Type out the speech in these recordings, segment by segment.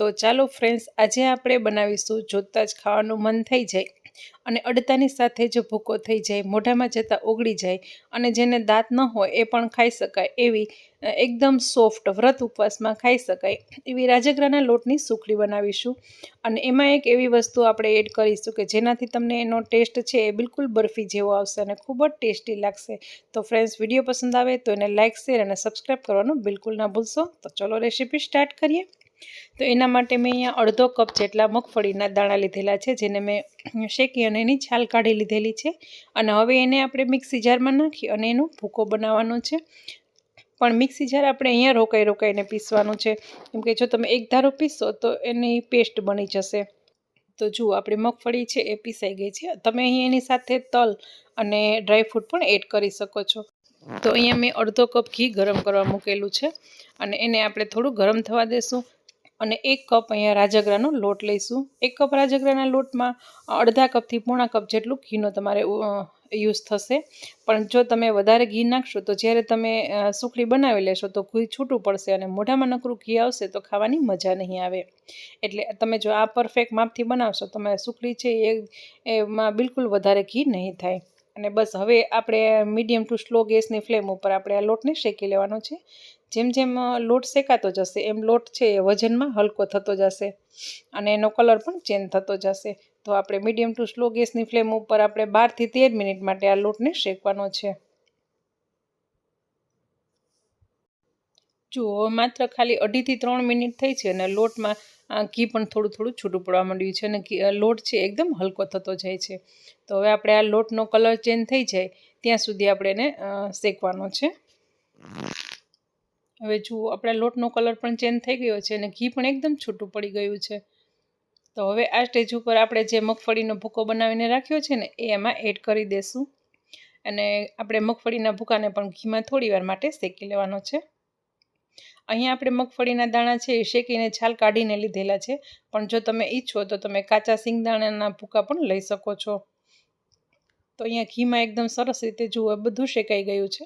તો ચાલો ફ્રેન્ડ્સ આજે આપણે બનાવીશું જોતાં જ ખાવાનું મન થઈ જાય અને અડતાની સાથે જ ભૂકો થઈ જાય, મોઢામાં જતાં ઓગળી જાય અને જેને દાંત ન હોય એ પણ ખાઈ શકાય એવી એકદમ સોફ્ટ વ્રત ઉપવાસમાં ખાઈ શકાય એવી રાજગરાના લોટની સુખડી બનાવીશું અને એમાં એક એવી વસ્તુ આપણે એડ કરીશું કે જેનાથી તમને એનો ટેસ્ટ છે એ બિલકુલ બરફી જેવો આવશે અને ખૂબ જ ટેસ્ટી લાગશે. તો ફ્રેન્ડ્સ વીડિયો પસંદ આવે તો એને લાઇક શેર અને સબસ્ક્રાઈબ કરવાનું બિલકુલ ના ભૂલશો. તો ચલો રેસીપી સ્ટાર્ટ કરીએ. તો એના માટે મેં અહીંયા અડધો કપ જેટલા મગફળીના દાણા લીધેલા છે, જેને મેં શેકી અને એની છાલ કાઢી લીધેલી છે. અને હવે એને આપણે મિક્સી જારમાં નાખી અને એનો ભૂકો બનાવવાનો છે. પણ મિક્સી જાર આપણે અહીંયા રોકાઈ રોકાઈને પીસવાનું છે. કેમ કે જો તમે એક ધારો પીસો તો એની પેસ્ટ બની જશે. તો જુઓ, આપણી મગફળી છે એ પીસાઈ ગઈ છે. તમે અહીં એની સાથે તલ અને ડ્રાયફ્રૂટ પણ એડ કરી શકો છો. તો અહીંયા મેં અડધો કપ ઘી ગરમ કરવા મૂકેલું છે. અને એને આપણે થોડું ગરમ થવા દેશું. અને એક કપ અહીંયા રાજગરાનો લોટ લઈશું. એક કપ રાજગરાના લોટમાં અડધા કપથી પોણા કપ જેટલું ઘીનો તમારે યુઝ થશે. પણ જો તમે વધારે ઘી નાખશો તો જ્યારે તમે સુખડી બનાવી લેશો તો ઘી છૂટું પડશે અને મોઢામાં નકરું ઘી આવશે તો ખાવાની મજા નહીં આવે. એટલે તમે જો આ પરફેક્ટ માપથી બનાવશો તમે સુખડી છે એ, એમાં બિલકુલ વધારે ઘી નહીં થાય. અને બસ હવે આપણે મીડિયમ ટુ સ્લો ગેસની ફ્લેમ ઉપર આપણે આ લોટને શેકી લેવાનો છે. જેમ જેમ લોટ શેકાતો જશે, એમ લોટ છે એ વજનમાં હલકો થતો જશે અને એનો કલર પણ ચેન્જ થતો જશે. તો આપણે મીડિયમ ટુ સ્લો ગેસની ફ્લેમ ઉપર આપણે બારથી તેર મિનિટ માટે આ લોટને શેકવાનો છે. જુઓ માત્ર ખાલી અઢીથી ત્રણ મિનિટ થઈ છે અને લોટમાં આ ઘી પણ થોડું થોડું છૂટું પડવા માંડ્યું છે અને લોટ છે એકદમ હલકો થતો જાય છે. તો હવે આપણે આ લોટનો કલર ચેન્જ થઈ જાય, ત્યાં સુધી આપણે એને શેકવાનો છે. હવે જુઓ, આપણા લોટનો કલર પણ ચેન્જ થઈ ગયો છે અને ઘી પણ એકદમ છૂટું પડી ગયું છે. તો હવે આ સ્ટેજ ઉપર આપણે જે મગફળીનો ભૂકો બનાવીને રાખ્યો છે ને, એ એમાં એડ કરી દેશું. અને આપણે મગફળીના ભૂકાને પણ ઘીમાં થોડી વાર માટે શેકી લેવાનો છે. અહીંયા આપણે મગફળીના દાણા છે એ શેકીને છાલ કાઢીને લીધેલા છે. પણ જો તમે ઈચ્છો તો તમે કાચા સિંગદાણાના ભૂકા પણ લઈ શકો છો. તો અહીંયા ઘીમાં એકદમ સરસ રીતે જુઓ, બધું શેકાઈ ગયું છે.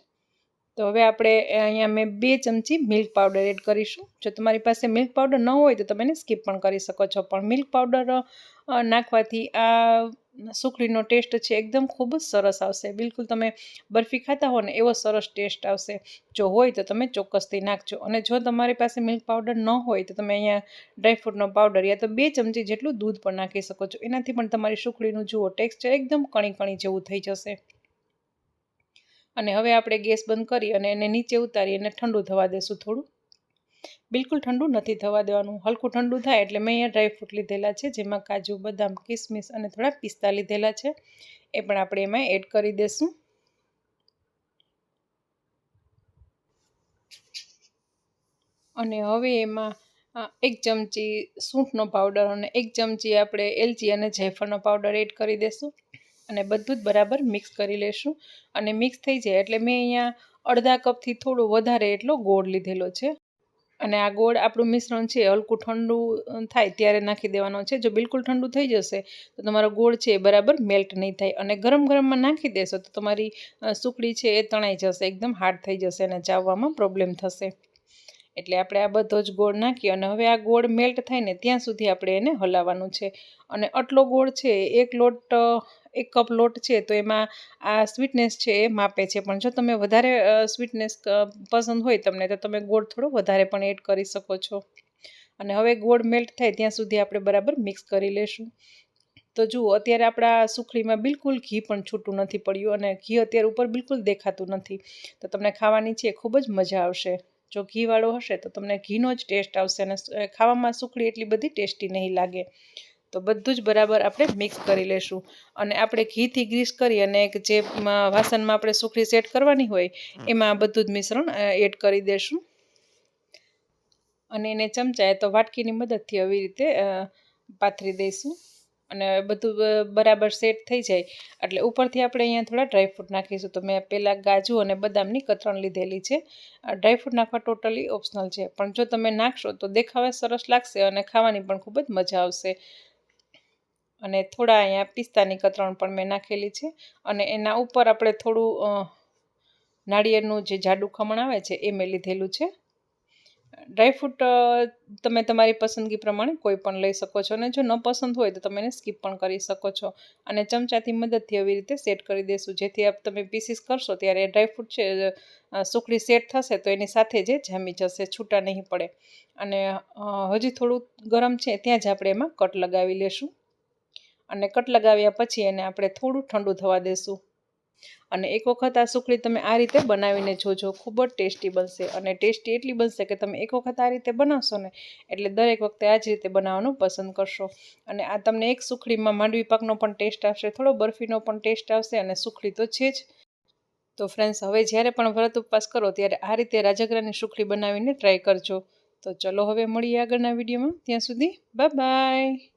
તો હવે આપણે અહીંયા મેં બે ચમચી મિલ્ક પાવડર એડ કરીશું. જો તમારી પાસે મિલ્ક પાવડર ન હોય તો તમે એને સ્કીપ પણ કરી શકો છો. પણ મિલ્ક પાવડર નાખવાથી આ સુખડીનો ટેસ્ટ છે એકદમ ખૂબ જ સરસ આવશે. બિલકુલ તમે બરફી ખાતા હો ને એવો સરસ ટેસ્ટ આવશે. જો હોય તો તમે ચોક્કસથી નાખજો. અને જો તમારી પાસે મિલ્ક પાવડર ન હોય તો તમે અહીંયા ડ્રાયફ્રૂટનો પાવડર યા તો બે ચમચી જેટલું દૂધ પણ નાખી શકો છો. એનાથી પણ તમારી સુખડીનું જુઓ ટેક્સચર એકદમ કણી કણી જેવું થઈ જશે. અને હવે આપણે ગેસ બંધ કરી અને એને નીચે ઉતારી અને ઠંડુ થવા દેશું થોડું. બિલકુલ ઠંડુ નથી થવા દેવાનું. હલકું ઠંડુ થાય એટલે મેં અહીંયા ડ્રાયફ્રૂટ લીધેલા છે, જેમાં કાજુ, બદામ, કિસમિસ અને થોડા પિસ્તા લીધેલા છે. એ પણ આપણે એમાં એડ કરી દઈશું અને હવે એમાં એક ચમચી સૂંઠનો પાવડર અને એક ચમચી આપણે એલચી અને જાયફળનો પાવડર એડ કરી દઈશું અને બધું જ બરાબર મિક્સ કરી લેશું. અને મિક્સ થઈ જાય એટલે મેં અહીંયા અડધા કપથી થોડો વધારે એટલો ગોળ લીધેલો છે. અને આ ગોળ આપણું મિશ્રણ છે હલકું ઠંડુ થાય ત્યારે નાખી દેવાનો છે. જો બિલકુલ ઠંડુ થઈ જશે, તો તમારો ગોળ છે એ બરાબર મેલ્ટ નહીં થાય. અને ગરમ ગરમમાં નાખી દેશો તો તમારી સુકડી છે એ તણાઈ જશે, એકદમ હાર્ડ થઈ જશે અને ચાવવામાં પ્રોબ્લેમ થશે. એટલે આપણે આ બધો જ ગોળ નાખી અને હવે આ ગોળ મેલ્ટ થાય ને ત્યાં સુધી આપણે એને હલાવવાનું છે. અને આટલો ગોળ છે એક લોટ એક કપ લોટ છે, તો એમાં આ સ્વીટનેસ છે એ માપે છે. પણ જો તમે વધારે સ્વીટનેસ પસંદ હોય તમને, તો તમે ગોળ થોડો વધારે પણ એડ કરી શકો છો. અને હવે ગોળ મેલ્ટ થાય ત્યાં સુધી આપણે બરાબર મિક્સ કરી લેશું. તો જુઓ, અત્યારે આપણા સુખડીમાં બિલકુલ ઘી પણ છૂટું નથી પડ્યું અને ઘી અત્યારે ઉપર બિલકુલ દેખાતું નથી. તો તમને ખાવાની છે ખૂબ જ મજા આવશે. જો ઘીવાળો હશે, તો તમને ઘીનો જ ટેસ્ટ આવશે અને ખાવામાં સુખડી એટલી બધી ટેસ્ટી નહીં લાગે. તો બધું જ બરાબર આપણે મિક્સ કરી લેશું. અને આપણે ઘીથી ગ્રીસ કરી અને એક જે વાસણમાં આપણે સુખડી સેટ કરવાની હોય એમાં બધું જ મિશ્રણ એડ કરી દેશું. અને એને ચમચાએ તો વાટકીની મદદથી આવી રીતે પાથરી દઈશું. અને બધું બરાબર સેટ થઈ જાય. એટલે ઉપરથી આપણે અહીંયા થોડા ડ્રાયફ્રૂટ નાખીશું. તો મેં પહેલાં ગાજુ અને બદામની કતરણ લીધેલી છે. ડ્રાયફ્રૂટ નાખવા ટોટલી ઓપ્શનલ છે. પણ જો તમે નાખશો તો દેખાવે સરસ લાગશે અને ખાવાની પણ ખૂબ જ મજા આવશે. અને થોડા અહીંયા પિસ્તાની કતરણ પણ મેં નાખેલી છે. અને એના ઉપર આપણે થોડું નાળિયેરનું જે જાડું ખમણ આવે છે એ મેં લીધેલું છે. ડ્રાયફ્રૂટ તમે તમારી પસંદગી પ્રમાણે કોઈ પણ લઈ શકો છો અને જો ન પસંદ હોય તો તમે એને સ્કીપ પણ કરી શકો છો. અને ચમચાથી મદદથી આવી રીતે સેટ કરી દેશું. જેથી આપ તમે પીસીસ કરશો ત્યારે ડ્રાયફ્રૂટ છે સુખડી સેટ થશે તો એની સાથે જ જામી જશે, છૂટા નહીં પડે. અને હજી થોડું ગરમ છે ત્યાં જ આપણે એમાં કટ લગાવી લેશું. અને કટ લગાવ્યા પછી એને આપણે થોડું ઠંડુ થવા દેશું. અને એક વખત આ સુખડી તમે આ રીતે બનાવીને જોજો, ખૂબ જ ટેસ્ટી બનશે. અને ટેસ્ટી એટલી બનશે કે તમે એક વખત આ રીતે બનાવશો ને, એટલે દરેક વખતે આ જ રીતે બનાવવાનું પસંદ કરશો. અને આ તમને એક સુખડીમાં માંડવી પાકનો પણ ટેસ્ટ આવશે, થોડો બરફીનો પણ ટેસ્ટ આવશે અને સુખડી તો છે જ. તો ફ્રેન્ડ્સ હવે જ્યારે પણ વ્રત ઉપવાસ કરો ત્યારે આ રીતે રાજગરાની સુખડી બનાવીને ટ્રાય કરજો. તો ચલો હવે મળીએ આગળના વિડીયોમાં. ત્યાં સુધી બાય બાય